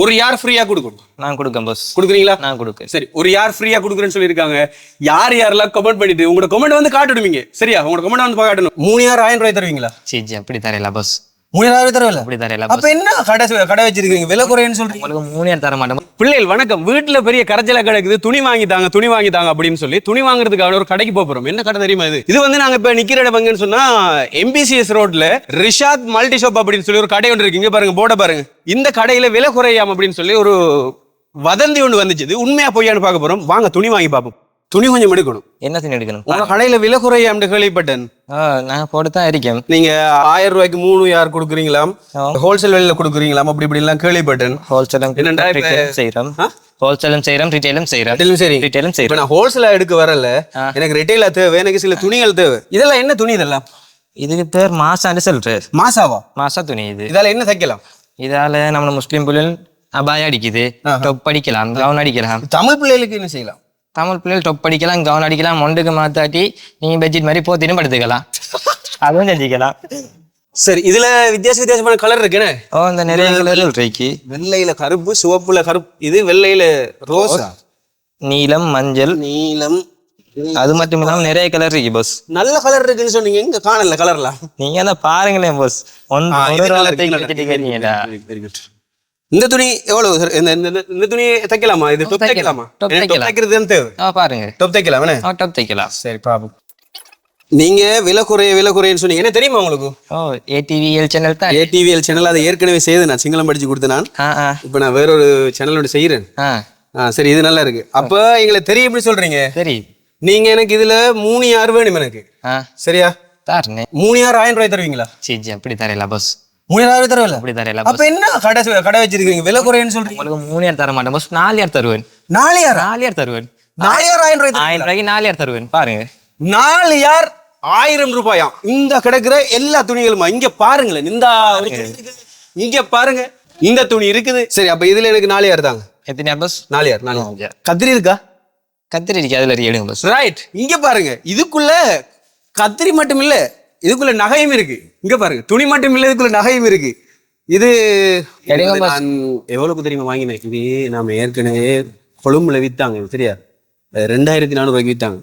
ஒரு யார் ஃப்ரீயா கொடுக்கணும்? நான் கொடுக்கேன் பாஸ் கொடுக்குறீங்களா? நான் கொடுக்கேன். சரி ஒரு யார் ஃப்ரீயா கொடுக்குறேன்னு சொல்லியிருக்காங்க. யார் யாரெல்லாம் கமெண்ட் பண்ணிட்டு உங்களோட கமெண்ட் வந்து காட்டிடுவீங்க சரியா? உங்களோட கமெண்ட் வந்து காட்டணும். மூணு யார் ஆயிரம் ரூபாய் தருவீங்களா? சரி ஜி அப்படி தரையில பாஸ் மூணாயிரம் தரவில்ல அப்படி தரையில அப்ப என்ன கடை கடை வச்சிருக்கீங்க விலை குறைன்னு சொல்றீங்க. உங்களுக்கு மூணு நேரம் தர மாட்டேன் பிள்ளைகள் வணக்கம். வீட்டுல பெரிய கரைச்சலா கிடக்குது. துணி வாங்கி தாங்க துணி வாங்கி தாங்க அப்படின்னு சொல்லி துணி வாங்குறதுக்காக ஒரு கடைக்கு போறோம். என்ன கடை தெரியுமா இது? இது வந்து நாங்க இப்ப நிக்கிற இடம் எங்கன்னு சொன்னா எம்பிசிஎஸ் ரோட்ல ரிஷாத் மல்டி ஷாப் அப்படின்னு சொல்லி ஒரு கடை ஒன்று இருக்கு. இங்க பாருங்க போர்டை பாருங்க. இந்த கடையில விலை குறையாம அப்படின்னு சொல்லி ஒரு வதந்தி ஒன்று வந்துச்சு. உண்மையா பொய்யான்னு பார்க்க போறோம். வாங்க துணி வாங்கி பார்ப்போம். துணி கொஞ்சம் எடுக்கணும். என்ன துணி எடுக்கணும்? உங்க கடையில விலை குறையாம கேள்விப்பட்டேன். ஆ நான் போட்டு தான் இருக்கேன். நீங்க ஆயிரம் ரூபாய்க்கு மூணு யார் கொடுக்குறீங்களாம். ஹோல்சேல் விலையில கொடுக்குறீங்களாம் அப்படி இப்படி எல்லாம் கேள்விப்பட்டேன். ஹோல்சேலும் ஆ? ஹோல்சேலும் செய்கிறோம் ரீட்டைலும் ரீட்டைலும் சரி. ரீட்டைலும் இப்ப செய்கிறோம் நான் ஹோல்சேலா எடுக்க வரல. எனக்கு ரிட்டைலா தேவை எனக்கு சில துணிகள் தேவை. இதெல்லாம் என்ன துணி இதெல்லாம்? இதுக்கு பேர் மாசான்னு சொல்றாரு மாசாவா? மாசா துணி இது. இதால என்ன தைக்கலாம்? இதால நம்ம முஸ்லீம் பிள்ளைகள் அபாயம் அடிக்குது. டொப் அடிக்கலாம் கவுன் அடிக்கலாம். தமிழ் பிள்ளைகளுக்கு என்ன செய்யலாம்? தமிழ் பிள்ளைகள் டொப் அடிக்கலாம் கவுன் அடிக்கலாம் மொண்டுக்கு மாத்தாட்டி நீங்க பெட்ஷீட் மாதிரி போத்தினும் படுத்துக்கலாம். அதுவும் செஞ்சுக்கலாம். சரி இதுல வித்தியாச வித்தியாசமான கலர் இருக்குன்னு ஓ இந்த நிறைய கலர் இருக்கு. வெள்ளையில கருப்பு சிவப்புல கருப்பு இது வெள்ளையில ரோஸா நீலம் மஞ்சள். நீலம். அது மட்டும் இல்லாம நிறைய கலர் இருக்கு பாஸ் நல்ல கலர் இருக்குன்னு சொன்னீங்க இங்க காணல கலர்லாம் நீங்க தான் பாருங்களேன் பாஸ் ஒன் இந்த துணி எவ்வளவு sir? இந்த இந்த- துணி தைக்கலாமா? இது டொப் தைக்கலாமா. தைக்கலாம். தைக்கிறது தான் தேவை. ஆ பாருங்க. டொப் தைக்கலாம் என்ன? ஆ டாப் தைக்கலாம். சரி பாப்போம். நீங்க விலை குறைய விலை குறையன்னு சொன்னீங்க. என்ன தெரியுமா உங்களுக்கு? ஓ ஏடிவிஎல் சேனல் தான். ஏடிவிஎல் சேனல் அதை ஏற்கனவே செய்து நான். சிங்களம் படிச்சு கொடுத்தேன் நான். இப்போ நான் வேறொரு சேனலோட செய்கிறேன் ஆ. சரி இது நல்லா இருக்கு. அப்போ எங்களை தெரிய எப்படி சொல்றீங்க? சரி. நீங்க எனக்கு இதுல மூணு யார் வேணும் எனக்கு. சரியா? தாருண்ணே மூணு யார் ஆயிரம் ரூபாய் தருவீங்களா? சரி அப்படி தரையில பாஸ் மூணு யார் தரவில்ல அப்படி தரையில அப்ப என்ன கடை கடை வச்சிருக்கீங்க? விலை குறையன்னு சொல்றீங்க. உங்களுக்கு மூணு யார் தர மாட்டேன் பாஸ் நாலு யார் தருவேன். நாலு யாரா நாலு யார் தருவேன். நாலு யார் ஆயிரம் ரூபாய் ஆயிரம் ரூபாய்க்கு நாலு யார் தருவேன். பாருங்க. தரு- நாலு யார் ஆயிரம் ரூபாயாம் இந்த கிடக்குற எல்லா துணிகளுமா? இங்க பாருங்களேன் இந்த. இங்க பாருங்க இந்த துணி இருக்குது. சரி அப்ப இதுல எனக்கு நாலு யார் தாங்க. எத்தனை பாஸ் நாலு யார் நாலு நாலு யார் கத்திரி இருக்கா? கத்திரி இருக்கு அதுல எடுங்க பாஸ் ரைட் இங்க பாருங்க இதுக்குள்ள கத்திரி மட்டும் இல்ல இதுக்குள்ள நகையும் இருக்கு. இங்க பாருங்க. துணி மட்டும் இல்ல இதுக்குள்ள நகையும் இருக்கு. இது நான் எவ்வளவுக்கு தெரியுமா வாங்கினேன் இது நாம ஏற்கனவே கொழும்புல வித்தாங்க சரியா? ரெண்டாயிரத்தி நானூறு ரூபாய்க்கு வித்தாங்க.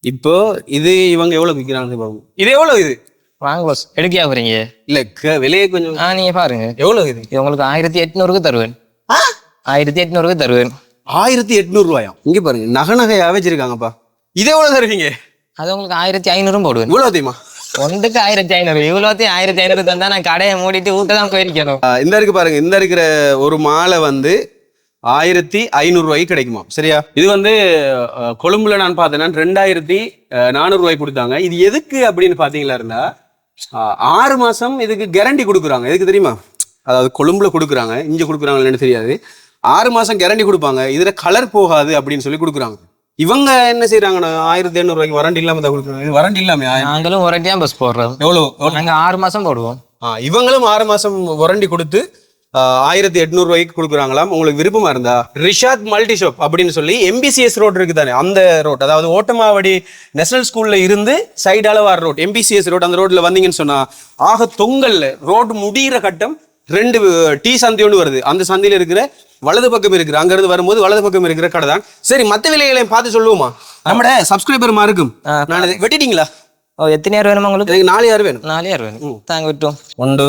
இப்போ இது இவங்க எவ்வளவு விற்கிறாங்க பாருங்க இது எவ்வளவு இது? வாங்க பாஸ் எடுக்கையா போறீங்க? இல்ல க- விலையே கொஞ்சம் ஆ நீங்க பாருங்க. எவ்வளவு இது? இது உங்களுக்கு ஆயிரத்தி எட்நூறுக்கு தருவேன். ஆயிரத்தி எட்நூறுக்கு தருவேன். ஆயிரத்தி எட்நூறு ரூபாயாம் இங்க பாருங்க. நகை நகையா வச்சிருக்காங்கப்பா. இது எவ்வளவு தருவீங்க? அது உங்களுக்கு ஆயிரத்தி ஐநூறும் போடுவேன். இவ்வளவு தெரியுமா? ஒன்றுக்கு ஆயிரத்தி ஐநூறு. இவ்வளோத்தையும் ஆயிரத்தி ஐநூறு தந்தா நான் கடையை மூடிட்டு வீட்டை தான் போயிருக்கணும். இந்த இருக்கு பாருங்க இந்த இருக்கிற ஒரு மாலை வந்து ஆயிரத்தி ஐநூறு ரூபாய்க்கு கிடைக்குமா? சரியா? இது வந்து அஹ், கொழும்புல நான் பார்த்தேன்னா ரெண்டாயிரத்தி நானூறு ரூபாய்க்கு கொடுத்தாங்க. இது எதுக்கு அப்படின்னு பாத்தீங்களா இருந்தா ஆறு மாசம் இதுக்கு கேரண்டி கொடுக்குறாங்க. எதுக்கு தெரியுமா? அதாவது கொழும்புல கொடுக்குறாங்க இங்க கொடுக்குறாங்கன்னு தெரியாது. ஆறு மாசம் கேரண்டி கொடுப்பாங்க இதுல கலர் போகாது அப்படின்னு சொல்லி கொடுக்குறாங்க. இவங்க என்ன செய்யறாங்கன்னா ஆயிரத்தி எண்ணூறு ரூபாய்க்கு வாரண்டி இல்லாம தான் கொடுக்குறாங்க. இது வாரண்டி இல்லாம நாங்களும் தான் பஸ் போடுறோம் எவ்வளவு? நாங்க ஆறு மாசம் போடுவோம். இவங்களும் ஆறு மாசம் வாரண்டி கொடுத்து ஆயிரத்தி எட்நூறு ரூபாய்க்கு கொடுக்குறாங்களாம். உங்களுக்கு விருப்பமா இருந்தா? ரிஷாத் மல்டி ஷாப் அப்படின்னு சொல்லி எம்பிசிஎஸ் ரோட் இருக்கு தானே அந்த ரோட் அதாவது ஓட்டமாவடி நேஷனல் ஸ்கூல்ல இருந்து சைடால வர ரோட் எம்பிசிஎஸ் ரோட் அந்த ரோட்ல வந்தீங்கன்னு சொன்னா ஆக தொங்கல்ல ரோடு முடியிற கட்டம் ரெண்டு டீ சந்தி ஒன்று வருது. அந்த சந்தியில இருக்கிற வலது பக்கம் இருக்கிற அங்க இருந்து வரும்போது வலது பக்கம் இருக்கிற கடை தான். சரி மத்த விலைகளையும் பார்த்து சொல்லுவோமா? நம்மட சப்ஸ்கிரைபர் இருக்கும் ஆ. நான் வெட்டிட்டீங்களா? ஓ எத்தனை யார் வேணுமா உங்களுக்கு? எனக்கு நாலு யார் வேணும். நாலு யார் வேணும்? தாங்க விட்டோம். ஒன்று.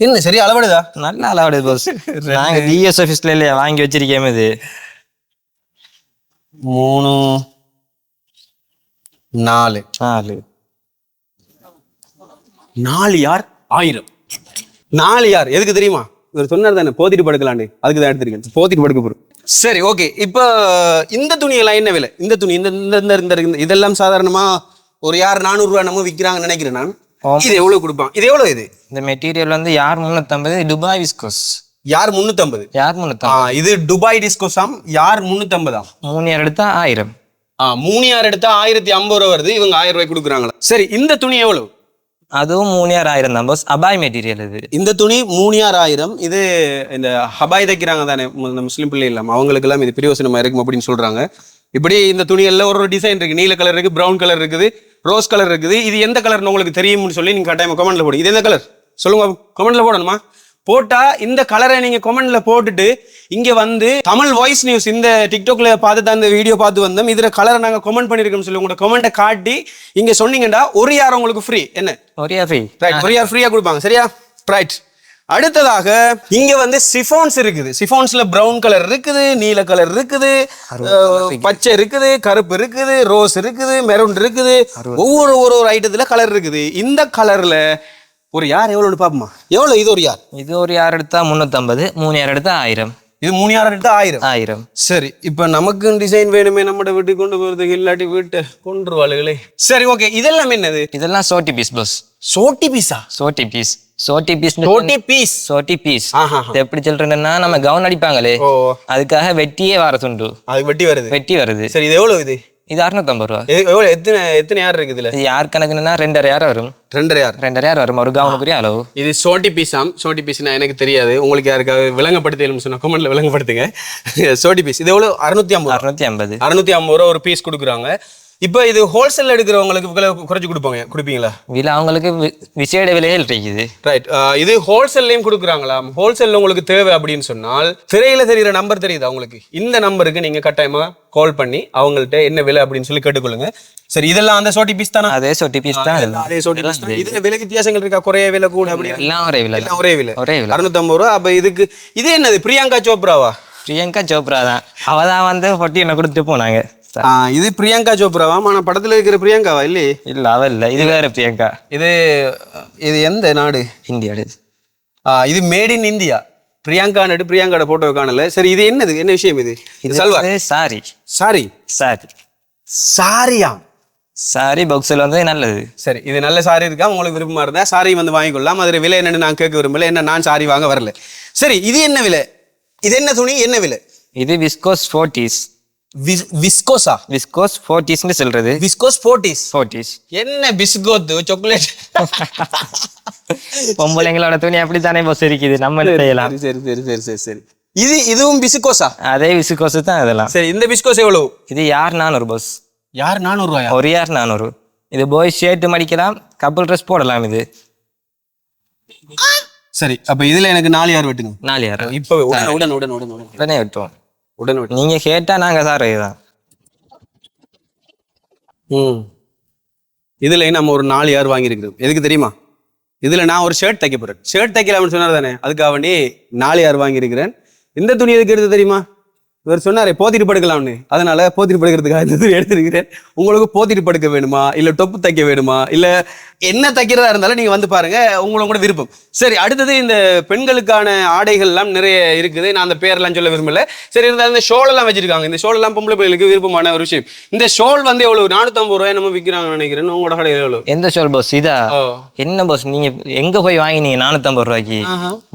என்ன சரி அளவடுதா? நல்ல அளவுடைய பஸ் நாங்க டிஎஸ் ஆஃபீஸ்ல இல்லையா வாங்கி வச்சிருக்கேன் இது. மூணு. நாலு. நாலு. நாலு யார்? ஆயிரம். நாலு யார்? எதுக்கு தெரியுமா? இவர் சொன்னார் தானே போத்திட்டு படுக்கலான்னு. அதுக்கு தான் எடுத்திருக்கேன். போத்திட்டு படுக்க போறோம். சரி ஓகே இப்போ இந்த துணியெல்லாம் என்ன விலை? இந்த துணி இந்த இந்த இந்த இந்த இதெல்லாம் சாதாரணமா ஒரு யார் நானூறு ரூபா நம்ம விற்கிறாங்கன்னு நினைக்கிறேன் நான். இது எவ்வளவு கொடுப்பான்? இது எவ்வளவு இது? இந்த மெட்டீரியல் வந்து யார் முன்னூத்தம்பது? Dubai viscose. யார் முன்னூத்தம்பது? யார் முன்னூத்தம்பது? இது துபாய் டிஸ்கோசாம் யார் முன்னூத்தம்பதாம்? மூணு யார் எடுத்தா ஆயிரம். ஆ மூணு யார் எடுத்தா ஆயிரத்தி ஐம்பது ரூபா வருது. இவங்க ஆயிரம் ரூபாய் கொடுக்குறாங்களா? சரி இந்த துணி எவ்வளவு? அதுவும் மூணியார் ஆயிரம் தான் பஸ் அபாய் மெட்டீரியல் இது. இந்த துணி மூணியார் ஆயிரம். இது இந்த ஹபாய் தைக்கிறாங்க தானே இந்த முஸ்லீம் பிள்ளை இல்லாம. அவங்களுக்கு எல்லாம் இது பிரியோசனமா இருக்கும் அப்படின்னு சொல்றாங்க. இப்படி இந்த துணியெல்லாம் ஒரு ஒரு டிசைன் இருக்கு. நீல கலர் இருக்கு ப்ரௌன் கலர் இருக்குது ரோஸ் கலர் இருக்குது. இது எந்த கலர்னு உங்களுக்கு தெரியும்னு சொல்லி நீங்க கட்டாயமா கமெண்ட்ல போடுங்க இது எந்த கலர் சொல்லுங்க கமெண்ட்ல போடணுமா? போட்டா இந்த கலரை நீங்க கமெண்ட்ல போட்டுட்டு இங்க வந்து தமிழ் வாய்ஸ் நியூஸ் இந்த டிக்டாக்ல பார்த்து இந்த வீடியோ பார்த்து வந்தோம். இதுல கலரை நாங்க கமெண்ட் பண்ணிருக்கோம்னு சொல்லி உங்களோட கமெண்ட்டை காட்டி இங்க சொன்னீங்கன்னா ஒரு யார் உங்களுக்கு ஃப்ரீ என்ன? ஒரே ஃப்ரீ ரைட் ஒரு யார் ஃப்ரீயா கொடுப்பாங்க. சரியா? ரைட் அடுத்ததாக இங்க வந்து சிஃபான்ஸ் இருக்குது. சிஃபான்ஸ்ல பிரவுன் கலர் இருக்குது நீல கலர் இருக்குது பச்சை இருக்குது கருப்பு இருக்குது ரோஸ் இருக்குது மெரூன் இருக்குது. ஒவ்வொரு ஒரு ஒரு ஐட்டத்துல கலர் இருக்குது. இந்த கலர்ல ஒரு யார் எவ்வளவு பாப்போமா எவ்வளவு? இது ஒரு யார்? இது ஒரு யார் எடுத்தா முந்நூற்றம்பது மூணு யார் எடுத்தா ஆயிரம். இது மூணு யார் எடுத்தா ஆயிரம்? ஆயிரம். சரி இப்ப நமக்கு டிசைன் வேணுமே நம்ம வீட்டுக்கு கொண்டு போறதுக்கு இல்லாட்டி வீட்டை கொண்டுருவாளுகளே சரி ஓகே இதெல்லாம் என்னது? இதெல்லாம் சோட்டி பீஸ் பஸ் சோட்டி பீஸா சோட்டி பீஸ் சோட்டி பீஸ் சோட்டி பீஸ் சோட்டி பீஸ் எப்படி சொல்றேன்னா நம்ம கவுன் அடிப்பாங்களே. அதுக்காக வெட்டியே வர துண்டு. அதுக்கு வெட்டி வருது. வெட்டி வருது. சரி இது எவ்வளவு இது? இது அறுநூத்தம்பது ரூபா. எ- எவ்வளவு? எத்தனை எத்தனை யார் இருக்குது இதுல? இது யார் கணக்குன்னா ரெண்டரை யார் வரும்? ரெண்டரை யார்? ரெண்டரை யார் வரும்? ஒரு கவுனுக்குரிய அளவு. இது சோட்டி பீஸாம். சோட்டி பீஸ்னா எனக்கு தெரியாது. உங்களுக்கு யாருக்காவது விளங்கப்படுத்தலும் சொன்னா கமெண்ட்ல விளங்கப்படுத்துங்க. சோட்டி பீஸ். இது எவ்வளவு? அறுநூத்தி ஐம்பது அறுநூத்தி ஐம்பது. அறுநூத்தி ஐம்பது ரூபா ஒரு பீஸ் கொடுக்குறாங்க. இப்போ இது ஹோல்சேல் எடுக்கிறவங்களுக்கு விலை குறைச்சு கொடுப்பாங்க கொடுப்பீங்களா? விலை அவங்களுக்கு விசேட விலையில் இருக்குது. ரைட் இது ஹோல்சேல்லையும் கொடுக்குறாங்களா? ஹோல்சேல்ல உங்களுக்கு தேவை அப்படின்னு சொன்னால் திரையில தெரியுற நம்பர் தெரியுதா உங்களுக்கு? இந்த நம்பருக்கு நீங்க கட்டாயமா கால் பண்ணி அவங்கள்ட்ட என்ன விலை அப்படின்னு சொல்லி கேட்டுக்கொள்ளுங்க. சரி இதெல்லாம் அந்த சோட்டி பீஸ் தானா? அதே சொட்டி பீஸ் தான். அதே சோட்டி பீஸ் தான். இதுல விலை வித்தியாசங்கள் இருக்கா? குறைய விலை கூட அப்படி? எல்லாம் ஒரே விலை. ஒரே விலை. ஒரே விலை. அறுநூத்தம்பது ரூபா. அப்ப இதுக்கு இது என்னது? பிரியங்கா சோப்ராவா? பிரியங்கா சோப்ரா தான். அவ தான் வந்து பொட்டியனை கொடுத்துட்டு போனாங்க. இது பிரியங்கா சோப்ராவா? ஆனா படத்துல இருக்கிற பிரியங்காவா இல்லையே? இல்ல அவ இல்ல. இது வேற பிரியங்கா. இது இது எந்த நாடு? இந்தியாடு ஆ, இது மேட் இன் இந்தியா பிரியங்கா நடு பிரியங்காட போட்டோ காணல. சரி இது என்னது? என்ன விஷயம் இது? இது சல்வார் சாரி. சாரி? சாரி. சாரியா? சாரி பாக்ஸில் வந்து நல்லது. சரி இது நல்ல சாரி இருக்கா? உங்களுக்கு விருப்பமா இருந்தா சாரி வந்து வாங்கிக்கொள்ளலாம். அதில் விலை என்னன்னு நான் கேட்க விரும்பல. என்ன நான் சாரி வாங்க வரல. சரி இது என்ன விலை? இது என்ன துணி? என்ன விலை? இது விஸ்கோஸ் ஃபோர்ட்டிஸ் விஸ்கோஸா விஸ்கோஸ் ஃபோர்ட்டிஸ்னு சொல்றது. விஸ்கோஸ் போர்ட்டிஸ் ஃபோர்ட்டிஸ் என்ன பிஸ்கோத்து சாக்லேட் பொம்பளைங்களோட துணி அப்படித்தானே பஸ் இருக்குது நம்ம செய்யலாம். சரி சரி சரி சரி சரி இது இதுவும் பிஸ்கோஸா அதே விஸ்கோஸ் தான் இதெல்லாம். சரி இந்த பிஸ்கோஸ் எவ்வளவு? இது யார் நானூறு பஸ் யார் நானூறு ரூபாயா ஒரு யார் நானூறு? இது பாய்ஸ் ஷர்ட் மடிக்கலாம் கப்பல் ட்ரெஸ் போடலாம் இது. சரி அப்ப இதுல எனக்கு நாலு யார் வெட்டுங்க? நாலு யார்? இப்ப உடன் உடன் உடன். உடனே விட்டுவோம். உடன் நீங்க கேட்டா நாங்க சார் இதுதான். ம். இதுல நம்ம ஒரு நாலு யார் வாங்கியிருக்கிறோம். எதுக்கு தெரியுமா? இதுல நான் ஒரு ஷர்ட் தைக்க போறேன். ஷர்ட் தைக்கலாம்னு சொன்னார் தானே. அதுக்காக வேண்டி நாலு யார் வாங்கியிருக்கிறேன். இந்த துணி எதுக்கு எடுத்து தெரியுமா? இவர் சொன்னாரே போத்திட்டு படுக்கலாம்னு. அதனால போத்திட்டு படுக்கிறதுக்காக இந்த எடுத்திருக்கிறேன். உங்களுக்கு போத்திட்டு படுக்க வேணுமா? இல்ல டொப்பு தைக்க வேணுமா? இல்ல என்ன தைக்கிறதா இருந்தாலும் நீங்க வந்து பாருங்க உங்களோட கூட விருப்பம். சரி அடுத்தது இந்த பெண்களுக்கான ஆடைகள் எல்லாம் நிறைய இருக்குது. நான் அந்த பேர்லாம் சொல்ல விரும்பல. சரி இருந்தாலும் இந்த ஷோல் எல்லாம் வச்சிருக்காங்க. இந்த ஷோல் எல்லாம் பொம்பளை பிள்ளைகளுக்கு விருப்பமான ஒரு விஷயம். இந்த ஷோல் வந்து எவ்வளவு? நானூத்தம்பது ரூபாய் நம்ம விற்கிறாங்கன்னு நினைக்கிறேன். உங்களோட கடையில் எவ்வளவு? எந்த சோல் பாஸ் இதா? என்ன பாஸ் நீங்க எங்க போய் வாங்கினீங்க நானூத்தம்பது ரூபாய்க்கு?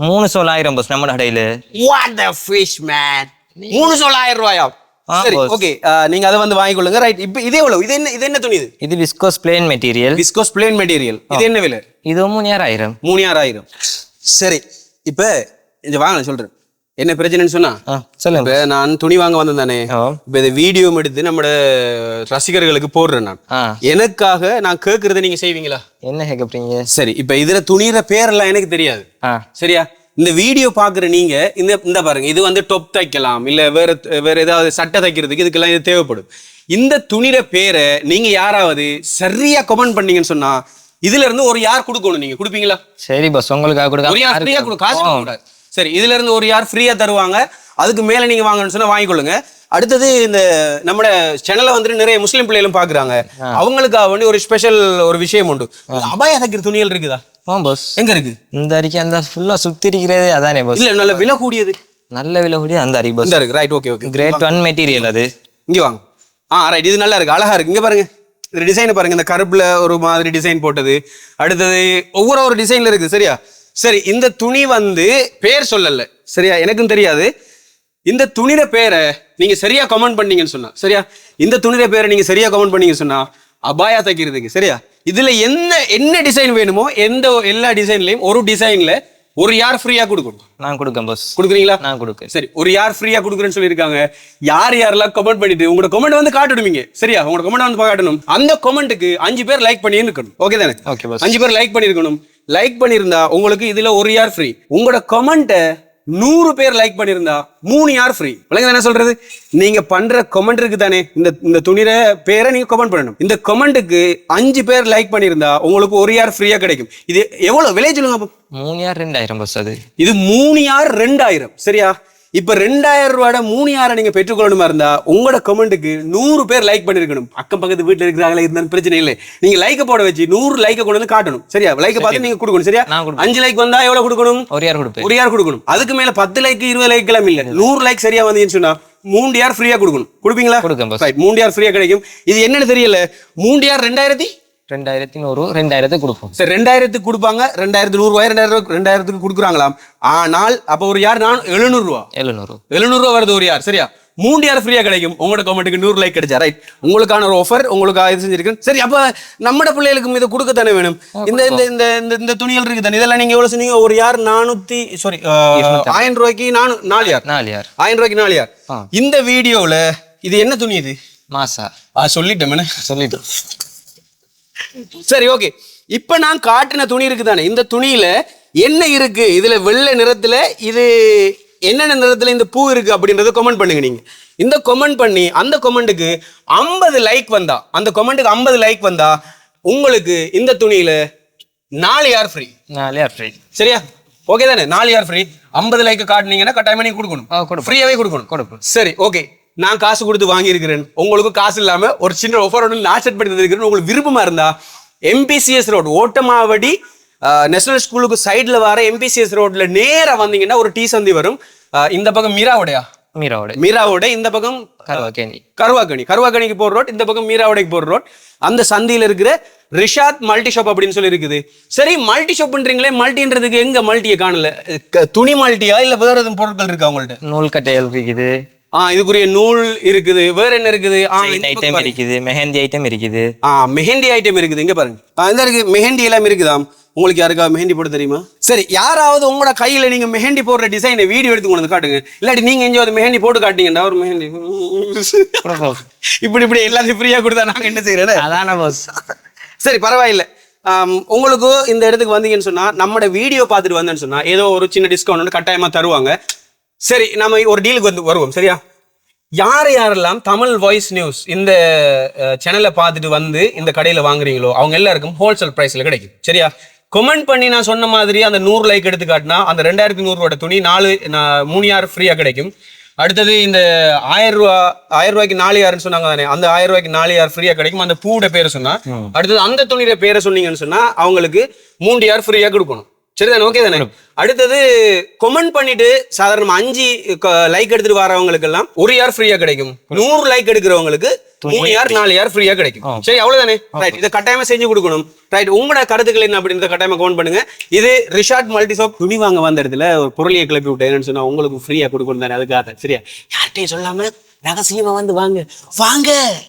மூணு சோல் ஆயிரம் பாஸ் நம்ம கடையில. வாட் த ஃபிஷ் மேன் மூணு சொல்லாயிரம் ரூபாயா? ஆ, சரி. ஓகே நீங்க அதை வந்து வாங்கிக்கொள்ளுங்க. ரைட் இப்போ இது எவ்வளவு? இது என்ன இது என்ன துணி இது? இது viscose plain material viscose plain material இது என்ன விலை? இது மூணு ஆயிரம். மூணு ஆறாயிரம் சரி இப்போ இந்த வாங்க சொல்றேன். என்ன பிரச்சனைன்னு சொன்னா? சொல்லுங்க இப்ப நான் துணி வாங்க வந்தேன் தானே. இப்ப இந்த வீடியோ எடுத்து நம்மட ரசிகர்களுக்கு போடுறேன் நான். எனக்காக நான் கேட்கறத நீங்க செய்வீங்களா? என்ன கேட்குறீங்க சரி இப்ப இதுல துணியிற பேரெல்லாம் எனக்கு தெரியாது. சரியா? இந்த வீடியோ பாக்குற நீங்க இந்த இந்த பாருங்க இது வந்து டொப் தைக்கலாம் இல்ல வேற வேற ஏதாவது சட்டை தைக்கிறதுக்கு இதுக்கெல்லாம் இது தேவைப்படும். இந்த துணிற பேரை நீங்க யாராவது சரியா கமெண்ட் பண்ணீங்கன்னு சொன்னா இதுல இருந்து ஒரு யார் கொடுக்கணும் நீங்க? கொடுப்பீங்களா? சரி பாஸ் உங்களுக்காக ஒரு யார் ஃப்ரீயா கொடுக்க கொடு காசு கொடுக்க கூடாது. சரி இதுல இருந்து ஒரு யார் ஃப்ரீயா தருவாங்க அதுக்கு மேல நீங்க வாங்கணும்னு சொன்னா வாங்கிக்கொள்ளுங்க. அடுத்தது இந்த நம்ம சேனல்ல வந்துட்டு நிறைய முஸ்லீம் பிள்ளைகளும் பாக்குறாங்க அவங்களுக்காக வேண்டி ஒரு ஸ்பெஷல் ஒரு விஷயம் உண்டு. அபாய தைக்கிற துணிகள் இருக்குதா? ஆ பாஸ் எங்க இருக்கு? இந்த அரிக்கை அந்த ஃபுல்லா சுத்தி இருக்கிறது அதானே பாஸ் இல்ல நல்ல விலை கூடியது. நல்ல விலை கூடிய அந்த அரி பாஸ் இருக்கு right okay okay great one material அது. இங்க வாங்க. ஆ ரைட் இது நல்லா இருக்கு. அழகா இருக்கு. இங்க பாருங்க. இந்த டிசைன் பாருங்க. இந்த கருப்புல ஒரு மாதிரி டிசைன் போட்டது. அடுத்தது ஒவ்வொரு ஒரு டிசைன்ல இருக்கு சரியா? சரி இந்த துணி வந்து பேர் சொல்லல. சரியா? எனக்கும் தெரியாது. இந்த துணிட பேரை நீங்க சரியா கமெண்ட் பண்ணீங்கன்னு சொன்னா சரியா? இந்த துணிட பேரை நீங்க சரியா கமெண்ட் பண்ணீங்கன்னு சொன்னா அபாயா தைக்கிறதுக்கு சரியா? இதுல என்ன என்ன டிசைன் வேணுமோ எந்த எல்லா டிசைன்லயும் ஒரு டிசைன்ல ஒரு யார் ஃப்ரீயா கொடுக்கணும் நான் கொடுக்கேன் பாஸ் கொடுக்குறீங்களா? நான் கொடுக்கேன். சரி ஒரு யார் ஃப்ரீயா கொடுக்குறேன்னு சொல்லியிருக்காங்க. யார் யாரெல்லாம் கமெண்ட் பண்ணிட்டு உங்களோட கமெண்ட் வந்து காட்டணுமீங்க. சரியா? உங்களோட கமெண்ட் வந்து காட்டணும். அந்த கமெண்ட்டுக்கு அஞ்சு பேர் லைக் பண்ணி இருக்கணும் ஓகே தானே ஓகே அஞ்சு பேர் லைக் பண்ணிருக்கணும் லைக் பண்ணியிருந்தா உங்களுக்கு இதுல ஒரு யார் ஃப்ரீ உங்களோட கமெண்ட்டை நூறு பேர் லைக் பண்ணியிருந்தா மூணு யார் ஃப்ரீ விளங்குது என்ன சொல்றது? நீங்க பண்ற கமெண்ட் இருக்கு தானே இந்த இந்த துணிர பேரை நீங்க கமெண்ட் பண்ணணும். இந்த கமெண்ட்டுக்கு அஞ்சு பேர் லைக் பண்ணியிருந்தா உங்களுக்கு ஒரு யார் ஃப்ரீயா கிடைக்கும். இது எவ்வளவு விலை சொல்லுங்க அப்போ? மூணு யார் ரெண்டாயிரம் பஸ் அது? இது மூணு யார் ரெண்டாயிரம் சரியா? இப்ப ரெண்டாயிரம் ரூபாட மூணு யாரை நீங்க பெற்றுக்கொள்ளணுமா இருந்தா உங்களோட கமெண்ட்டுக்கு நூறு பேர் லைக் பண்ணிருக்கணும். அக்கம் பக்கத்து வீட்டுல இருக்கிறாங்களே இருந்தாலும் பிரச்சனை இல்லை. நீங்க லைக்க போட வச்சு நூறு லைக்க கொண்டு வந்து காட்டணும். சரியா? லைக்க பார்த்து நீங்க கொடுக்கணும் சரியா. அஞ்சு லைக் வந்தா எவ்வளவு கொடுக்கணும்? ஒரு யார் கொடுப்பேன். ஒரு யார் கொடுக்கணும். அதுக்கு மேல பத்து லைக் இருபது லைக் எல்லாம் இல்ல. நூறு லைக் சரியா வந்தீங்கன்னு சொன்னா மூன்று யார் ஃப்ரீயா கொடுக்கணும். கொடுப்பீங்களா. ரைட் மூன்று யார் ஃப்ரீயா கிடைக்கும். இது என்னன்னு தெரியல. மூன்று யார் ரெண்டாயிரத்தி ரெண்டாயிரத்தி நூறு ரெண்டாயிரத்துக்கு கொடுப்போம். சரி ரெண்டாயிரத்துக்கு கொடுப்பாங்க ரெண்டாயிரத்து நூறு ரூபாய் ரெண்டாயிரம் ரெண்டாயிரத்துக்கு கொடுக்குறாங்களாம். ஆனால் அப்ப ஒரு யார்? நான் எழுநூறு ரூபா எழுநூறு. எழுநூறு ரூபா வருது ஒரு யார்? சரியா? மூன்று யார் ஃப்ரீயா கிடைக்கும்? உங்களோட கமெண்ட்டுக்கு நூறு லைக் கிடைச்சா ரைட் உங்களுக்கான ஒரு ஆஃபர் உங்களுக்காக இது செஞ்சிருக்கேன் சரி அப்ப நம்மட பிள்ளைகளுக்கும் இதை கொடுக்க தானே வேணும்? இந்த இந்த இந்த இந்த இந்த துணிகள் இருக்கு தானே இதெல்லாம் நீங்க எவ்வளவு சொன்னீங்க? ஒரு யார்? நானூத்தி சாரி ஆயிரம் ரூபாய்க்கு நானூ நாலு யார்? நாலு யார். ஆயிரம் ரூபாய்க்கு நாலு யார். இந்த வீடியோல இது என்ன துணி இது? மாசா. சொல்லிட்டேன் சொல்லிட்டு சரி ஓகே இப்ப நான் காட்டின துணி இருக்கு தானே இந்த துணியில என்ன இருக்கு? இதுல வெள்ளை நிறத்துல இது என்னென்ன நிறத்துல இந்த பூ இருக்கு அப்படின்றத கமெண்ட் பண்ணுங்க நீங்க. இந்த கமெண்ட் பண்ணி அந்த கமெண்ட்டுக்கு ஐம்பது லைக் வந்தா அந்த கமெண்ட்டுக்கு ஐம்பது லைக் வந்தா உங்களுக்கு இந்த துணியில நாலு யார் ஃப்ரீ நாலு யார் ஃப்ரீ சரியா? ஓகே தானே? நாலு யார் ஃப்ரீ ஐம்பது லைக் காட்டுனீங்கன்னா கட்டாயமா நீங்க கொடுக்கணும். ஃப்ரீயாவே கொடுக்கணும். கொடுப்போம். சரி ஓகே நான் காசு கொடுத்து வாங்கியிருக்கிறேன். உங்களுக்கு காசு இல்லாம ஒரு சின்ன ஆஃபர் ஒன்று நான் செட் பண்ணி தந்திருக்கிறேன் உங்களுக்கு விருப்பமா இருந்தா எம்பிசிஎஸ் ரோடு ஓட்டமாவடி நேஷனல் ஸ்கூலுக்கு சைடுல வர எம்பிசிஎஸ் ரோட்ல நேரா வந்தீங்கன்னா ஒரு டீ சந்தி வரும். இந்த பக்கம் மீராவுடையா? மீராவோட. மீராவோட இந்த பக்கம் கருவாக்கேணி. கருவாக்கணி. கருவாக்கணிக்கு போற ரோட் இந்த பக்கம் மீராவோடைக்கு போற ரோட் அந்த சந்தியில இருக்கிற ரிஷாத் மல்டி ஷாப் அப்படின்னு சொல்லி இருக்குது. சரி மல்டி ஷாப்ன்றீங்களே மல்டின்றதுக்கு எங்க மல்டியை காணல? துணி மல்டியா இல்ல வேற எதுவும் பொருட்கள் இருக்கா உங்கள்ட்ட? நூல் கட்டைகள் இருக்குது ஆ இதுக்குரிய நூல் இருக்குது. வேற என்ன இருக்குது? ஐட்டம். இருக்குது மெஹந்தி ஐட்டம் இருக்குது. ஆ மெஹந்தி ஐட்டம் இருக்குது. இங்க பாருங்க. இந்த இருக்கு மெஹந்தி எல்லாம் இருக்குதாம் உங்களுக்கு யாருக்கா மெஹந்தி போட தெரியுமா? சரி யாராவது உங்களோட கையில நீங்க மெஹந்தி போடுற டிசைனை வீடியோ எடுத்து கொண்டு வந்து காட்டுங்க. இல்லாட்டி நீங்க எங்கேயாவது மெஹந்தி போட்டு காட்டீங்கடா ஒரு மெஹந்தி இப்படி இப்படி எல்லாத்தையும் ஃப்ரீயா கொடுத்தா நாங்க என்ன செய்யறேன் அதான பாஸ் சரி பரவாயில்ல. உங்களுக்கு இந்த இடத்துக்கு வந்தீங்கன்னு சொன்னா நம்மட வீடியோ பார்த்துட்டு வந்தேன்னு சொன்னா ஏதோ ஒரு சின்ன டிஸ்கவுண்ட் கட்டாயமா தருவாங்க. சரி நம்ம ஒரு டீலுக்கு வந்து வருவோம் சரியா? யார் யாரெல்லாம் தமிழ் வாய்ஸ் நியூஸ் இந்த சேனலை பார்த்துட்டு வந்து இந்த கடையில் வாங்குறீங்களோ அவங்க எல்லாருக்கும் ஹோல்சேல் ப்ரைஸில் கிடைக்கும் சரியா? கமெண்ட் பண்ணி நான் சொன்ன மாதிரி அந்த நூறு லைக் எடுத்து காட்டினா அந்த ரெண்டாயிரத்தி நூறுரூவோட துணி நாலு மூணு யார் ஃப்ரீயாக கிடைக்கும். அடுத்தது இந்த ஆயிரம் ரூபா ஆயிரம் ரூபாய்க்கு நாலு யாருன்னு சொன்னாங்க தானே அந்த ஆயிரம் ரூபாய்க்கு நாலு யார் ஃப்ரீயா கிடைக்கும் அந்த பூவோட பேரை சொன்னா அடுத்தது அந்த துணியோட பேரை சொன்னீங்கன்னு சொன்னா அவங்களுக்கு மூன்று யார் ஃப்ரீயா கொடுக்கணும். சரிதானே? ஓகே தானே? அடுத்தது கமெண்ட் பண்ணிட்டு சாதாரண அஞ்சு லைக் எடுத்துட்டு வரவங்களுக்கு எல்லாம் ஒரு யார் ஃப்ரீயா கிடைக்கும்? நூறு லைக் எடுக்கிறவங்களுக்கு மூணு யார் நாலு யார் ஃப்ரீயா கிடைக்கும். சரி அவ்வளவுதானே? ரைட் இதை கட்டாயமா செஞ்சு கொடுக்கணும். ரைட் உங்களோட கருத்துக்கள் என்ன அப்படின்றத கட்டாயமா கமெண்ட் பண்ணுங்க. இது ரிஷார்ட் மல்டி ஷாப் துணி வாங்க வந்த இடத்துல ஒரு பொருளியை கிளப்பி விட்டேன்னு சொன்னா உங்களுக்கு ஃப்ரீயா கொடுக்கணும் தானே? அதுக்காக. சரியா? யார்கிட்டயும் சொல்லாம ரகசியமா வந்து வாங்க. வாங்க.